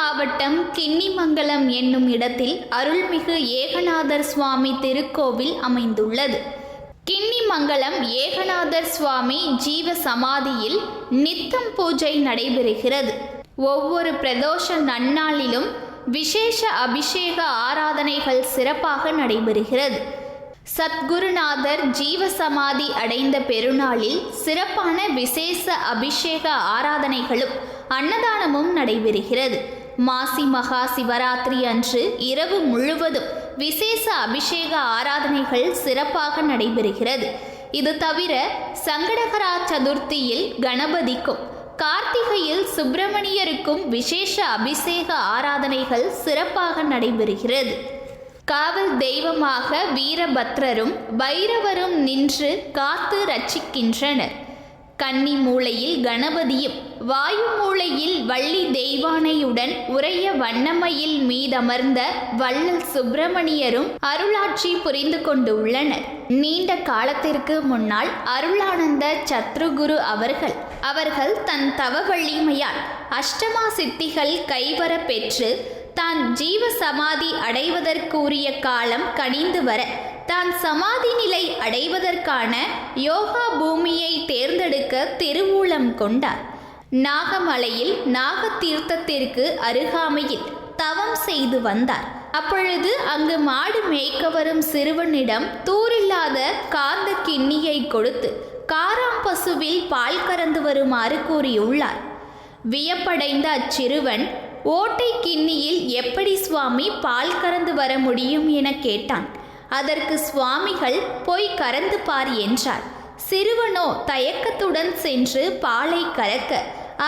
மாவட்டம் கிண்ணிமங்கலம் என்னும் இடத்தில் அருள்மிகு ஏகநாதர் சுவாமி திருக்கோவில் அமைந்துள்ளது. கிண்ணிமங்கலம் ஏகநாதர் சுவாமி ஜீவ சமாதியில் நித்தம் பூஜை நடைபெறுகிறது. ஒவ்வொரு பிரதோஷ நன்னாளிலும் விசேஷ அபிஷேக ஆராதனைகள் சிறப்பாக நடைபெறுகிறது. சத்குருநாதர் ஜீவசமாதி அடைந்த பெருநாளில் சிறப்பான விசேஷ அபிஷேக ஆராதனைகளும் அன்னதானமும் நடைபெறுகிறது. மாசி மகா சிவராத்திரி அன்று இரவு முழுவதும் விசேஷ அபிஷேக ஆராதனைகள் சிறப்பாக நடைபெறுகிறது. இது தவிர சங்கடகரா சதுர்த்தியில் கணபதிக்கும் கார்த்திகையில் சுப்பிரமணியருக்கும் விசேஷ அபிஷேக ஆராதனைகள் சிறப்பாக நடைபெறுகிறது. காவல் தெய்வமாக வீரபத்ரரும் பைரவரும் நின்று காத்து ரட்சிக்கின்றனர். கன்னி மூலையில் கணபதியும் வாயு மூளையில் வள்ளி தெய்வானையுடன் உரைய வண்ணமையில் மீதமர்ந்த வள்ளல் சுப்பிரமணியரும் அருளாட்சி புரிந்து கொண்டு உள்ளனர். நீண்ட காலத்திற்கு முன்னால் அருளானந்த சத்ருகுரு அவர்கள் அவர்கள் தன் தவ வலிமையால் அஷ்டமா சித்திகள் கைவர பெற்று தான் ஜீவ சமாதி அடைவதற்குரிய காலம் கனிந்து வர தான் சமாதி நிலை அடைவதற்கான யோகா பூமியை தேர்ந்தெடுக்க திருவூலம் கொண்டார். நாகமலையில் நாக தீர்த்தத்திற்கு அருகாமையில் தவம் செய்து வந்தார். அப்பொழுது அங்கு மாடு மேய்க்க வரும் சிறுவனிடம் தூரில்லாத காந்த கிண்ணியை கொடுத்து காராம் பசுவில் பால் கறந்து வருமாறு கூறியுள்ளார். வியப்படைந்த அச்சிறுவன் ஓட்டை கிண்ணியில் எப்படி சுவாமி பால் கறந்து வர முடியும்? என கேட்டான். அதற்கு சுவாமிகள் போய் கறந்து பார் என்றார். சிறுவனோ தயக்கத்துடன் சென்று பாலை கறக்க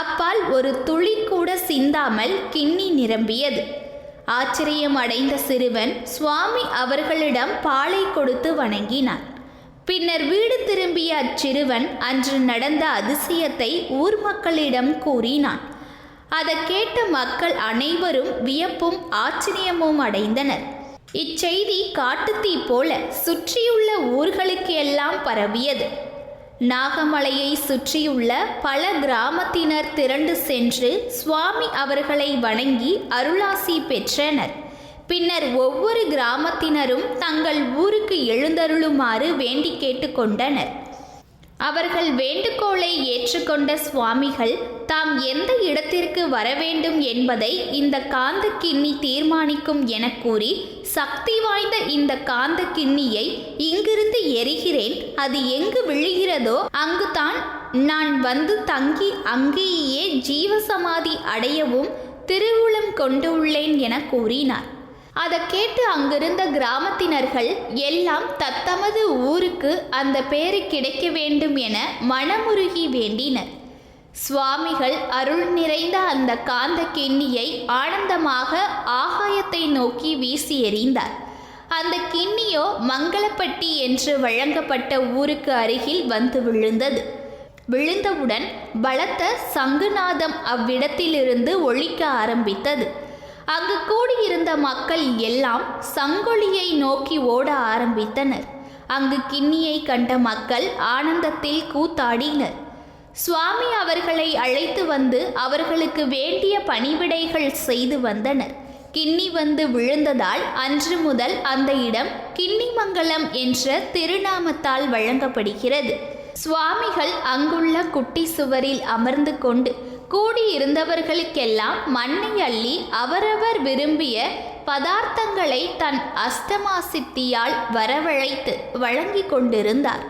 அப்பால் ஒரு துளி கூட சிந்தாமல் கிண்ணி நிரம்பியது. ஆச்சரியம் அடைந்த சிறுவன் சுவாமி அவர்களிடம் பாலை கொடுத்து வணங்கினான். பின்னர் வீடு திரும்பிய அச்சிறுவன் அன்று நடந்த அதிசயத்தை ஊர் மக்களிடம் கூறினான். அதை கேட்ட மக்கள் அனைவரும் வியப்பும் ஆச்சரியமும் அடைந்தனர். இச்செய்தி காட்டுத்தீ போல சுற்றியுள்ள ஊர்களுக்கு எல்லாம் பரவியது. நாகமலையை சுற்றியுள்ள பல கிராமத்தினர் திரண்டு சென்று சுவாமி அவர்களை வணங்கி அருளாசி பெற்றனர். பின்னர் ஒவ்வொரு கிராமத்தினரும் தங்கள் ஊருக்கு எழுந்தருளுமாறு வேண்டி கேட்டுக்கொண்டனர் அவர்கள் வேண்டுகோளை ஏற்றுக்கொண்ட சுவாமிகள் தாம் எந்த இடத்திற்கு வர வேண்டும் என்பதை இந்த காந்த கிண்ணி தீர்மானிக்கும் என கூறி சக்தி வாய்ந்த இந்த காந்த கிண்ணியை இங்கிருந்து எரிகிறேன். அது எங்கு விழுகிறதோ அங்குதான் நான் வந்து தங்கி அங்கேயே ஜீவசமாதி அடையவும் திருவுளம் கொண்டுள்ளேன் என கூறினார். அதை கேட்டு அங்கிருந்த கிராமத்தினர்கள் எல்லாம் தத்தமது ஊருக்கு அந்த பேரு கிடைக்க வேண்டும் என மனமுருகி வேண்டினர். சுவாமிகள் அருள் நிறைந்த அந்த காந்த கிண்ணியை ஆனந்தமாக ஆகாயத்தை நோக்கி வீசி எறிந்தார். அந்த கிண்ணியோ மங்களப்பட்டி என்று வழங்கப்பட்ட ஊருக்கு அருகில் வந்து விழுந்தது. விழுந்தவுடன் பலத்த சங்குநாதம் அவ்விடத்திலிருந்து ஒழிக்க ஆரம்பித்தது. அங்கு கூடியிருந்த மக்கள் எல்லாம் சங்கொலியை நோக்கி ஓட ஆரம்பித்தனர். அங்கு கிண்ணியை கண்ட மக்கள் ஆனந்தத்தில் கூத்தாடினர். சுவாமி அவர்களை அழைத்து வந்து அவர்களுக்கு வேண்டிய பணிவிடைகள் செய்து வந்தனர். கிண்ணி வந்து விழுந்ததால் அன்று முதல் அந்த இடம் கிண்ணிமங்கலம் என்ற திருநாமத்தால் வழங்கப்படுகிறது. சுவாமிகள் அங்குள்ள குட்டி சுவரில் அமர்ந்து கொண்டு கூடியிருந்தவர்களுக்கெல்லாம் மண்ணை அள்ளி அவரவர் விரும்பிய பதார்த்தங்களை தன் அஸ்தமா சித்தியால் வரவழைத்து வழங்கி கொண்டிருந்தார்.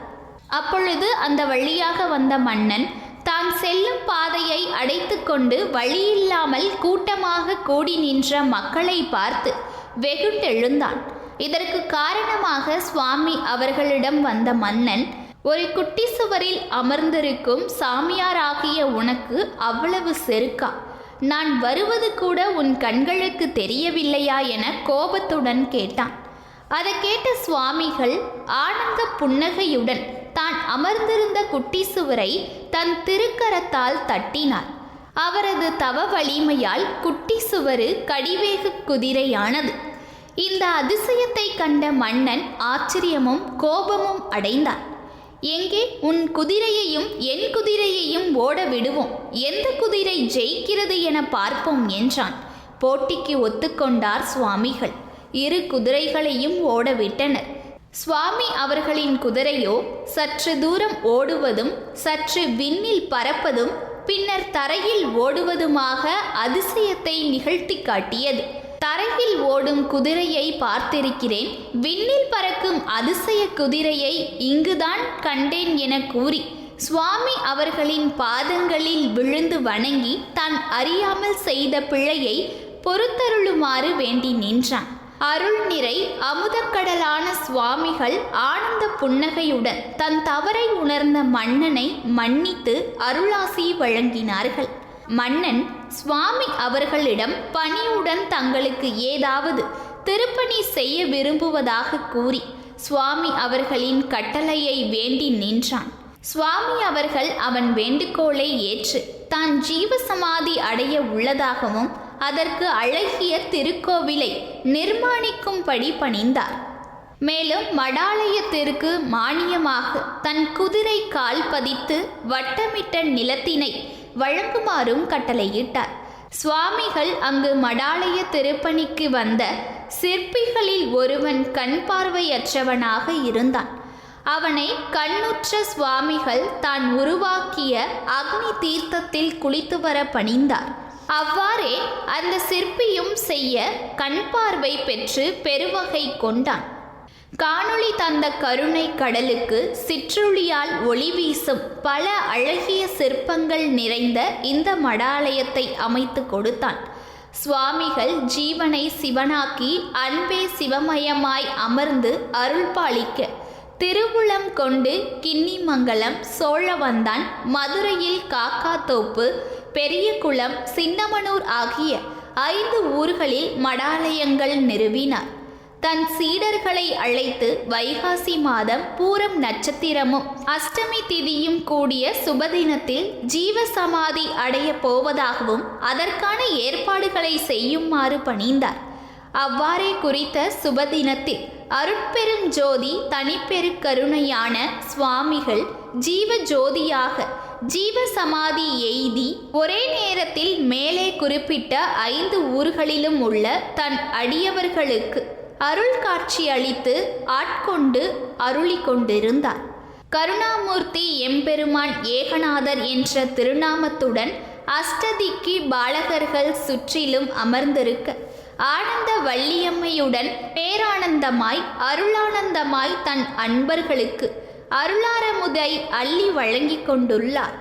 அப்பொழுது அந்த வழியாக வந்த மன்னன் தான் செல்லும் பாதையை அடைத்துக்கொண்டு வழியில்லாமல் கூட்டமாக கூடி நின்ற மக்களை பார்த்து வெகுண்டெழுந்தான். இதற்கு காரணமாக சுவாமி அவர்களிடம் வந்த மன்னன் ஒரு குட்டி சுவரில் அமர்ந்திருக்கும் சாமியாராகிய உனக்கு அவ்வளவு செருக்கா. நான் வருவது கூட உன் கண்களுக்கு தெரியவில்லையா என கோபத்துடன் கேட்டான். அதை கேட்ட சுவாமிகள் ஆனந்த புன்னகையுடன் தான் அமர்ந்திருந்த குட்டி சுவரை தன் திருக்கரத்தால் தட்டினார். அவரது தவ வலிமையால் குட்டி சுவரு கடிவேக குதிரையானது. இந்த அதிசயத்தை கண்ட மன்னன் ஆச்சரியமும் கோபமும் அடைந்தார் எங்கே? உன் குதிரையையும் என் குதிரையையும் ஓட விடுவோம் எந்த குதிரை ஜெயிக்கிறது என பார்ப்போம் என்றான். போட்டிக்கு ஒத்துக்கொண்டார் சுவாமிகள். இரு குதிரைகளையும் ஓடவிட்டனர். சுவாமி அவர்களின் குதிரையோ சற்று தூரம் ஓடுவதும் சற்று விண்ணில் பறப்பதும் பின்னர் தரையில் ஓடுவதுமாக அதிசயத்தை நிகழ்த்தி காட்டியது. தரையில் ஓடும் குதிரையை பார்த்திருக்கிறேன். விண்ணில் பறக்கும் அதிசய குதிரையை இங்குதான் கண்டேன் என கூறி சுவாமி அவர்களின் பாதங்களில் விழுந்து வணங்கி தான் அறியாமல் செய்த பிழையை பொறுத்தருளுமாறு வேண்டி நின்றான். அருள் நிறை அமுதக்கடலான சுவாமிகள் ஆனந்த புன்னகையுடன் தன் தவறை உணர்ந்த மன்னனை மன்னித்து அருளாசி வழங்கினார்கள். மன்னன் சுவாமி அவர்களிடம் பணியுடன் தங்களுக்கு ஏதாவது திருப்பணி செய்ய விரும்புவதாக கூறி சுவாமி அவர்களின் கட்டளையை வேண்டி நின்றான். சுவாமி அவர்கள் அவன் வேண்டுகோளை ஏற்று தான் ஜீவசமாதி அடைய உள்ளதாகவும் அதற்கு அழகிய திருக்கோவிலை நிர்மாணிக்கும்படி பணிந்தார். மேலும் மடாலயத்திற்கு மானியமாக தன் குதிரை கால் பதித்து வட்டமிட்ட நிலத்தினை வழங்குமாறும் கட்டளையிட்டார். சுவாமிகள் அங்கு மடாலய திருப்பணிக்கு வந்த சிற்பிகளில் ஒருவன் கண் பார்வையற்றவனாக இருந்தான். அவனை கண்ணுற்ற சுவாமிகள் தான் உருவாக்கிய அக்னி தீர்த்தத்தில் குளித்து வர பணிந்தார். அவ்வாறே அந்த சிற்பியும் செய்ய கண் பார்வை பெற்று பெருவகை கொண்டான். காணொளி தந்த கருணை கடலுக்கு சிற்றுளியால் ஒளி வீசும் பல அழகிய சிற்பங்கள் நிறைந்த இந்த மடாலயத்தை அமைத்து கொடுத்தான். சுவாமிகள் ஜீவனை சிவனாக்கி அன்பே சிவமயமாய் அமர்ந்து அருள்பாலிக்க திருவுளம் கொண்டு கிண்ணிமங்கலம் சோழவந்தான் மதுரையில் காக்காத்தோப்பு பெரியகுளம் சின்னமனூர் ஆகிய ஐந்து ஊர்களில் மடாலயங்கள் நிறுவினார். தன் சீடர்களை அழைத்து வைகாசி மாதம் பூரம் நட்சத்திரமும் அஷ்டமி திதியும் கூடிய சுபதினத்தில் ஜீவசமாதி அடைய போவதாகவும் அதற்கான ஏற்பாடுகளை செய்யுமாறு பணிந்தார். அவ்வாறே குறித்த சுபதினத்தில் அருட்பெரும் ஜோதி தனிப்பெரு கருணையான சுவாமிகள் ஜீவ ஜோதியாக ஜீவ சமாதி எய்தி ஒரே நேரத்தில் மேலே குறிப்பிட்ட ஐந்து ஊர்களிலும் உள்ள தன் அடியவர்களுக்கு அருள் காட்சி அளித்து ஆட்கொண்டு அருளி கொண்டிருந்தார் கருணாமூர்த்தி எம்பெருமான் ஏகநாதர் என்ற திருநாமத்துடன் அஷ்டதிக்கி பாலகர்கள் சுற்றிலும் அமர்ந்திருக்க ஆனந்த வள்ளியம்மையுடன் பேரானந்தமாய் அருளானந்தமாய் தன் அன்பர்களுக்கு அருளாரமுதை அள்ளி வழங்கிக் கொண்டுள்ளார்.